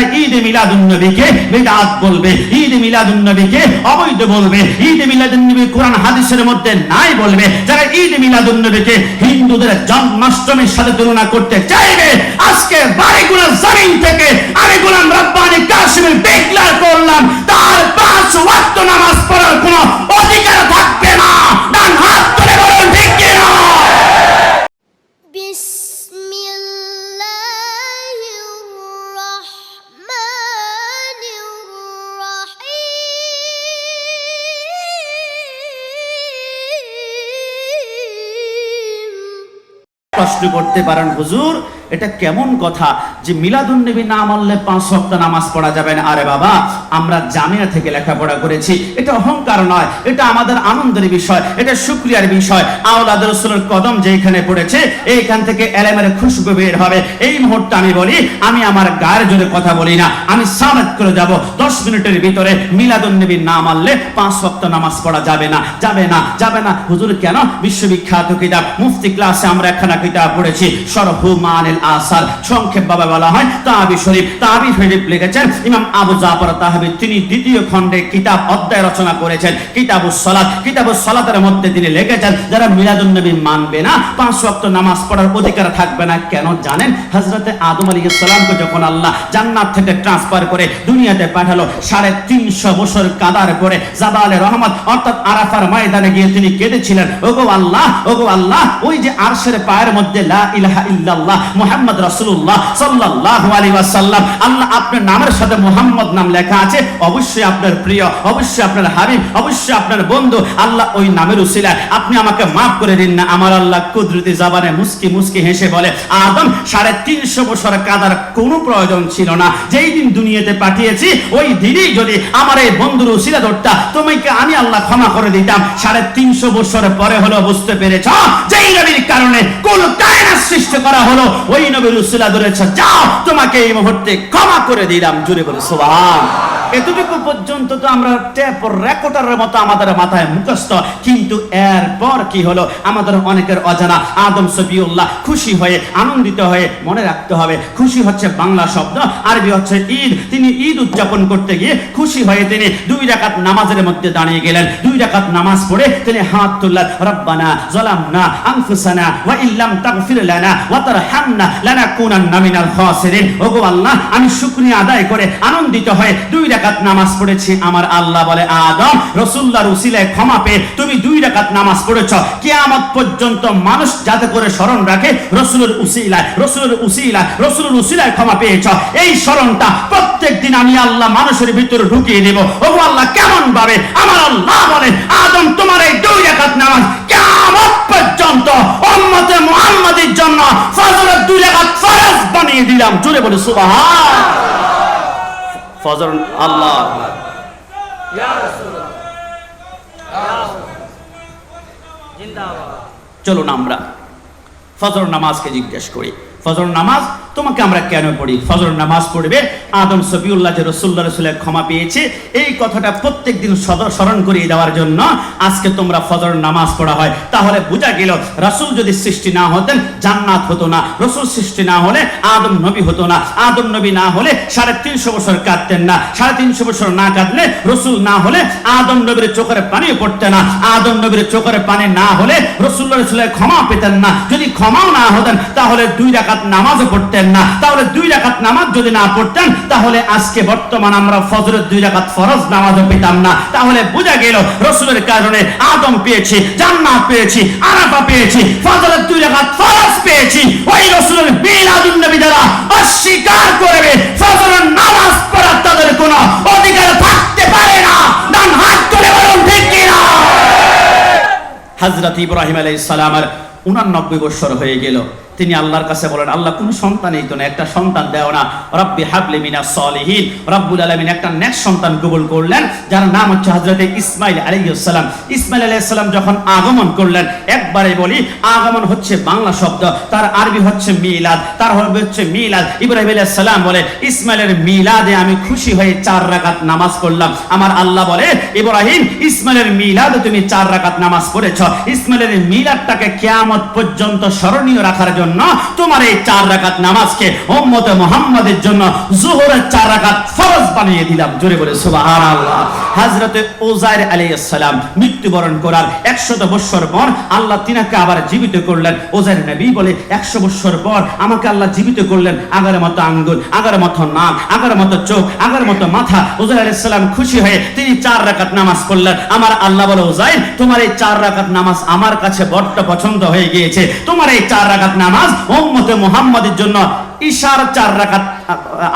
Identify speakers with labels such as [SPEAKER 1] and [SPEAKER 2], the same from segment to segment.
[SPEAKER 1] যারা ঈদ মিলাদুন বেদাত বলবে, ঈদ মিলাদুন অবৈধ বলবে, ঈদ মিলাদুন কোরআন হাদিসের মধ্যে নাই বলবে। যারা ঈদ মিলাদুন হিন্দুদের জন্মাষ্টমীর সাথে তুলনা করতে চাইবে আজকে বাড়িগুলো জমিন থেকে আমি গোলাম রব্বানি প্রশ্ন করতে পারেন হুজুর। এটা কেমন কথা যে মিলাদুন নবী না মানলে পাঁচ সপ্তাহ নামাজ পড়া যাবে না? আরে বাবা, আমরা জামিয়া থেকে লেখাপড়া করেছি। এটা অহংকার নয়, এটা আমাদের আনন্দের বিষয়, এটা শুক্রিয়ার বিষয়। আওলাদ রসুলের কদম যেখানে পড়েছে, এইখান থেকে এলেমের খুশবু বের হবে। এই মুহূর্তে আমি বলি, আমি আমার গায়ের জোরে কথা বলি না। আমি সামত করে যাব, দশ মিনিটের ভিতরে মিলাদুন নবী না মানলে পাঁচ সপ্তাহ নামাজ পড়া যাবে না যাবে না যাবে না। হুজুর, কেন? বিশ্ববিখ্যাত কিতাব, মুফতি ক্লাসে আমরা একখানা কিতাব পড়েছি, সরহু মানিল আসার সংক্ষেপ ভাবে বলা হয়। তাহাবি শরীফ তাহাবি শরীফ লিখেছেন ইমাম আবু জাফর তাহাবি। তিনি দ্বিতীয় খণ্ডে কিতাব অধ্যায় রচনা করেছেন। কিতাবুস সালাত, কিতাবুস সালাতের মধ্যে তিনি লিখেছেন, যারা মিলাদুন নবী মানবে না, পাঁচ ওয়াক্ত নামাজ পড়ার অধিকার থাকবে না, কেন জানেন? হযরতে আদম আলাইহিস সালামকে যখন আল্লাহ জান্নাত থেকে ট্রান্সফার করে দুনিয়াতে পাঠালো, সাড়ে তিনশো বছর কাদার পরে জাবালে রহমত, অর্থাৎ আরাফার ময়দানে গিয়ে তিনি কেঁদেছিলেন, ওগো আল্লাহ ওগো আল্লাহ, ওই যে আরশের পায়ের মধ্যে লা ইলাহা ইল্লাল্লাহ মুহাম্মদ রাসূলুল্লাহ সাল্লাল্লাহু আলাইহি ওয়াসাল্লাম। আল্লাহ আপনার নামের সাথে মুহাম্মদ নাম লেখা আছে। অবশ্যই আপনার প্রিয়, অবশ্যই আপনার হাবিব, অবশ্যই আপনার বন্ধু, আল্লাহ ওই নামের উসিলায় আপনি আমাকে মাফ করে দিন না। আমার আল্লাহ কুদরতি জাবানে মুস্কি মুস্কি হেসে বলে, আদম, সাড়ে তিনশো বছর কাদার কোনো প্রয়োজন ছিল না। যেই দিন দুনিয়াতে পাঠিয়েছি, ওই দিনই যদি আমার এই বন্ধুর উসিলা ধরতা, তোমাকে আমি আল্লাহ ক্ষমা করে দিতাম। সাড়ে তিনশো বছর পরে হলো বুঝতে পেরেছ, যেই নবীর কারণে কোন কায়না সৃষ্টি করা হলো, ওই নবীর উসিলা ধরেছ যাও তোমাকে এই মুহূর্তে ক্ষমা করে দিলাম। জুড়ে বলে সুবহান। এতটুকু পর্যন্ত তো আমরা ট্যাপ রেকর্ডারের মতো আমাদের মাথায় মুখস্থ। কিন্তু এরপর কি হলো? আমাদের অনেকের অজানা আদম সবিউল্লাহ খুশি হয়ে, আনন্দিত হয়ে মনে রাখতে হবে, খুশি হচ্ছে বাংলা শব্দ, আরবি হচ্ছে ঈদ। তিনি ঈদ উদযাপন করতে গিয়ে খুশি হয়ে তিনি দুই রাকাত নামাজের মধ্যে দাঁড়িয়ে গেলেন। দুই রাকাত নামাজ পড়ে তিনি হাত তুললেন, রব্বানা জালামনা আনফুসানা ওয়া ইল্লাম তাগফির লানা ওয়া তারহামনা লানাকুনান্না মিনাল খাসিরিন। ওগো আল্লাহ, আমি শুকরিয়া আদায় করে আনন্দিত হয়ে দুই রাকাত নামাজ পড়েছি। আমার আল্লাহ বলে, আদম রসুল্লাহর উসিলায় ক্ষমা পেয়ে তুমি দুই রাকাত নামাজ পড়েছ। কিয়ামত পর্যন্ত মানুষ যাতে করে স্মরণ রাখে, রসুলের উসিলায় রসুলের উসিলায় রসুলের উসিলায় ক্ষমা পেয়েছ। এই স্মরণটা প্রত্যেক দিন আমি আল্লাহ মানুষের ভিতরে ঢুকিয়ে দেব। ও আল্লাহ কেমন ভাবে আমার আল্লাহ বলে, আদম, তোমার এই দুই রাকাত নামাজ কিয়ামত পর্যন্ত উম্মতে মুহাম্মাদের জন্য ফজরের দুই রাকাত ফরজ বানিয়ে দিলাম। জুড়ে বলে, সুবহান ফজর আল্লাহ চলুন আমরা ফজর নামাজকে জিজ্ঞেস করি। ফজর নামাজ তোমাকে আমরা কেন পড়ি? ফজর নামাজ পড়বে। আদম সফিউল্লাহ যে রসুল্লাহ রসুলের ক্ষমা পেয়েছে, এই কথাটা প্রত্যেক দিন স্মরণ করিয়ে দেওয়ার জন্য আজকে তোমরা ফজর নামাজ পড়া হয়। তাহলে বোঝা গেল, রসুল যদি সৃষ্টি না হতেন, জান্নাত হতো না। রসুল সৃষ্টি না হলে, আদম নবী হতো না। আদম নবী না হলে, সাড়ে তিনশো বছর কাঁদতেন না। সাড়ে তিনশো বছর না কাঁদলে, রসুল না হলে, আদম নবীর চোখের পানি পড়তে না। আদম নবীর চোখের পানি না হলে রসুল্লাহ রসুলের ক্ষমা পেতেন না। যদি ক্ষমাও না হতেন, তাহলে দুই রাকাত নামাজও পড়তেন না তাহলে দুই রাকাত নামাজ যদি না পড়তেন, তাহলে আজকে বর্তমান আমরা ফজরের দুই ফরজ নামাজও পেতাম না। তাহলে বোঝা গেল রসুলের কারণে আদম পেয়েছি, জান্নাত পেয়েছি, আরাফা পেয়েছি, ফজরের দুই ফরজ পেয়েছি। ওই রসুলের নবী অস্বীকার করবে, ফজরের নামাজ তাদের অধিকার থাকতে পারে না। ডান হাত তুলে বলুন, ঠিক কিনা? হজরত ইব্রাহিম আলাইহিস সালামের উনানব্বই বছর হয়ে গেল। তিনি আল্লাহর কাছে বলেন, আল্লাহ কোনো সন্তানই তো না, একটা সন্তান দেও না। রব্বি হাবলি মিনা সলিহিন। রব্বুল আলামিন একটা নেক্সট সন্তান কবুল করলেন, যার নাম হচ্ছে হযরতে ইসমাইল আলাইহিস সালাম। ইসমাইল আলাইহিস সালাম যখন আগমন করলেন, একবারে বলি, আগমন হচ্ছে বাংলা শব্দ, তার আরবি হচ্ছে মিলাদ, তার হবে হচ্ছে মিলাদ। ইব্রাহিম আলাইহিস সালাম বলে, ইসমাইলের মিলাদে আমি খুশি হয়ে চার রাকাত নামাজ পড়লাম। আমার আল্লাহ বলে, ইব্রাহিম, ইসমাইলের মিলাদে তুমি চার রাকাত নামাজ পড়েছ। ইসমাইলের মিলাদটাকে কিয়ামত পর্যন্ত স্মরণীয় রাখার জন্য জন্য তোমার এই চার রাকাত নামাজকে উম্মতে মুহাম্মাদের জন্য জোহরের চার রাকাত ফরজ বানিয়ে দিলাম। জোরে বলে, সুবহানাল্লাহ। হযরতে উজাইর আলাইহিস সালাম মৃত্যুবরণ করার 100 বছর পর আল্লাহ তিনাকে আবার জীবিত করলেন। উজাইর নবী বলে 100 বছর পর আমাকে আল্লাহ জীবিত করলেন। আগার মতো আঙ্গুল, আগার মতো নাক, আগার মতো চোখ, আগার মতো মাথা। উজাইর আলাইহিস সালাম খুশি হয়ে তিনি চার রাকাত নামাজ পড়লেন। আমার আল্লাহ বলে উজাইর তোমার এই চার রাকাত নামাজ আমার কাছে বড্ড পছন্দ হয়ে গিয়েছে। তোমার এই চার রাকাত নামাজ উম্মতে মুহাম্মাদের জন্য ইশার চার রাকাত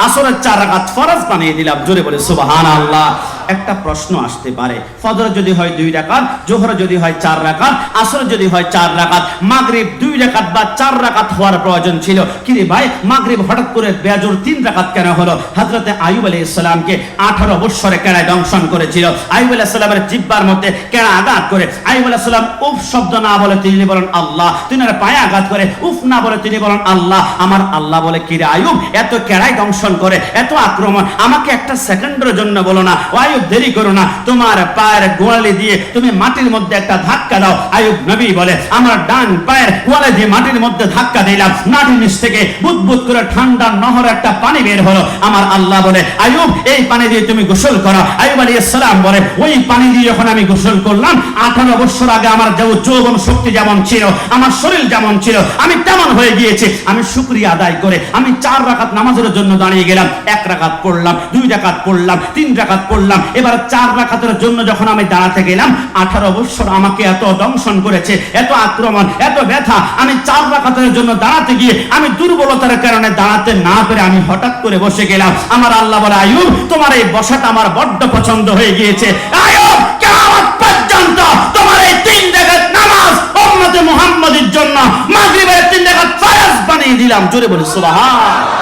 [SPEAKER 1] আসরের চার রাকাত ফরজ বানিয়ে দিলাম। জোরে বলে, সুবহানাল্লাহ। একটা প্রশ্ন আসতে পারে। ফজর যদি হয় দুই রাকাত, জোহর যদি হয় চার রাকাত, আসর যদি হয় চার রাকাত, মাগরিব দুই রাকাত বা চার রাকাত হওয়ার প্রয়োজন ছিল। কি রে ভাই, মাগরিব হঠাৎ করে বেজোর তিন রাকাত কেন হলো? হযরতে আইয়ুব আলাইহিস সালামকে 18 বছরে কেড়ায় দংশন করেছিল। আইয়ুব আলাইহিস সালামের জিহ্বার মধ্যে কেড়া আঘাত করে। আইয়ুব আলাইহিস সালাম উফ শব্দ না বলে তিনি বলেন, আল্লাহ। তিনার পায়ে আঘাত করে, উফ না বলে তিনি বলেন, আল্লাহ। আমার আল্লাহ বলে, কি রে আইয়ুব এত কেড়ায় দংশন করে, এত আক্রমণ, আমাকে একটা সেকেন্ডের জন্য বলো না। আইয়ুব দেরি করো না। তোমার পায়ের গোয়ালে দিয়ে তুমি মাটির মধ্যে একটা ধাক্কা দাও। আইয়ুব নবী বলে, আমার ডান পায়ের গোয়ালে দিয়ে মাটির মধ্যে ধাক্কা দিলাম। মাটির নিচ থেকে বুদবুদ করে ঠান্ডা নহর একটা পানি বের হলো। আমার আল্লাহ বলে আইয়ুব এই পানি দিয়ে তুমি গোসল করো। আইয়ুব আলাইহিস সালাম বলে, ওই পানি দিয়ে যখন আমি গোসল করলাম 18 বছর আগে আমার যে যৌবন শক্তি যেমন ছিল, আমার শরীর যেমন ছিল, আমি তেমন হয়ে গিয়েছি। আমি শুকরিয়া আদায় করে, আমি চার রাকাত নামাজের জন্য দাঁড়িয়ে গেলাম। এক রাকাত পড়লাম, দুই রাকাত পড়লাম, তিন রাকাত পড়লাম এবার চার রাকাতের জন্য যখন আমি দাঁড়াতে গেলাম, আঠারো বছর আমাকে এত দংশন করেছে, এত আক্রমণ, এত ব্যথা, আমি চার রাকাতের জন্য দাঁড়াতে গিয়ে আমি দুর্বলতার কারণে দাঁড়াতে না পেরে আমি হঠাৎ করে বসে গেলাম। আমার আল্লাহ বলে, আয়ুব, তোমার এই বসাটা আমার বড্ড পছন্দ হয়ে গিয়েছে। আয়ুব, কিয়ামত পর্যন্ত তোমার এই তিন রাকাত নামাজ উম্মতে মুহাম্মাদের জন্য মাগরিবের তিন রাকাত ফরজ বানিয়ে দিলাম। জোরে বলে, সুবহান।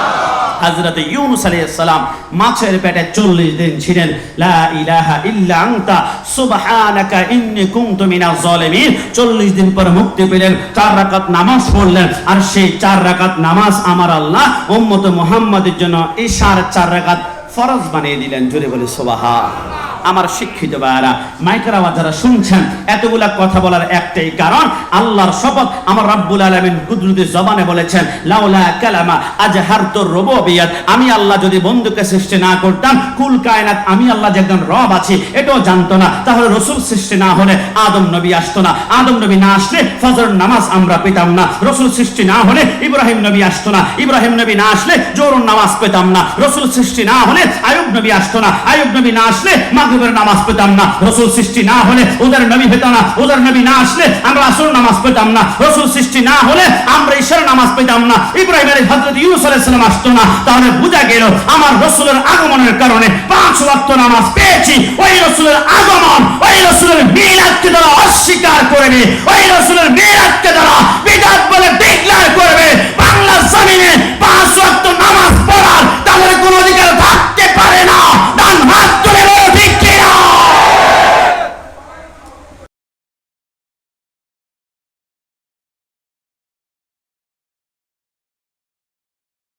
[SPEAKER 1] হযরত ইউনুস আলাইহিস সালাম মাছের পেটে 40 দিন ছিলেন, লা ইলাহা ইল্লা আনতা, সুবহানাকা ইন্নী কুনতু মিনাজ জালিমিন 40 দিন পর মুক্তি পেলেন, চার রাকাত নামাজ পড়লেন, আর সেই চার রাকাত নামাজ আমার আল্লাহ উম্মত মুহাম্মাদের জন্য ঈশার চার রাকাত ফরজ বানিয়ে দিলেন। জোরে বলে সুবহান। আমার শিক্ষিত ভাইরা মাইকের আওয়াজ যারা শুনছেন, এতগুলা কথা বলার একটাই কারণ, আল্লাহর শপথ আমার রাব্বুল আলামিন কুদরতি জবানে বলেছেন, লাউলা কালামা আজহারতু রুবুবিয়াত, আমি আল্লাহ যদি বন্ধুকে সৃষ্টি না করতাম, কুল কায়নাত, আমি আল্লাহ যে একজন রব আছি, এটাও জানতো না। তাহলে রসুল সৃষ্টি না হলে আদম নবী আসতো না। আদম নবী না আসলে ফজর নামাজ আমরা পেতাম না। রসুল সৃষ্টি না হলে ইব্রাহিম নবী আসতো না। ইব্রাহিম নবী না আসলে জোরুন নামাজ পেতাম না। রসুল সৃষ্টি না হলে আয়ুব নবী আসতো না। আয়ুব নবী না আসলে আমি করে নামাজ পেতাম না। রসুল সৃষ্টি না হলে ওদের নবী পেতাম না। ওদের নবী না আসলে আমরা আসল নামাজ পেতাম না। রসুল সৃষ্টি না হলে আমরা ঈশ্বর নামাজ পেতাম না। ইব্রাহিম আলী হজরত ইউস আলাইসালাম আসতো না। তাহলে বোঝা গেল আমার রসুলের আগমনের কারণে পাঁচ ওয়াক্ত নামাজ পেয়েছি। ওই রসুলের আগমন, ওই রসুলের মিলাদকে তারা অস্বীকার করবে। ওই রসুলের মিলাদকে তারা বিদাত বলে ডিক্লার করবে। বাংলা জমিনে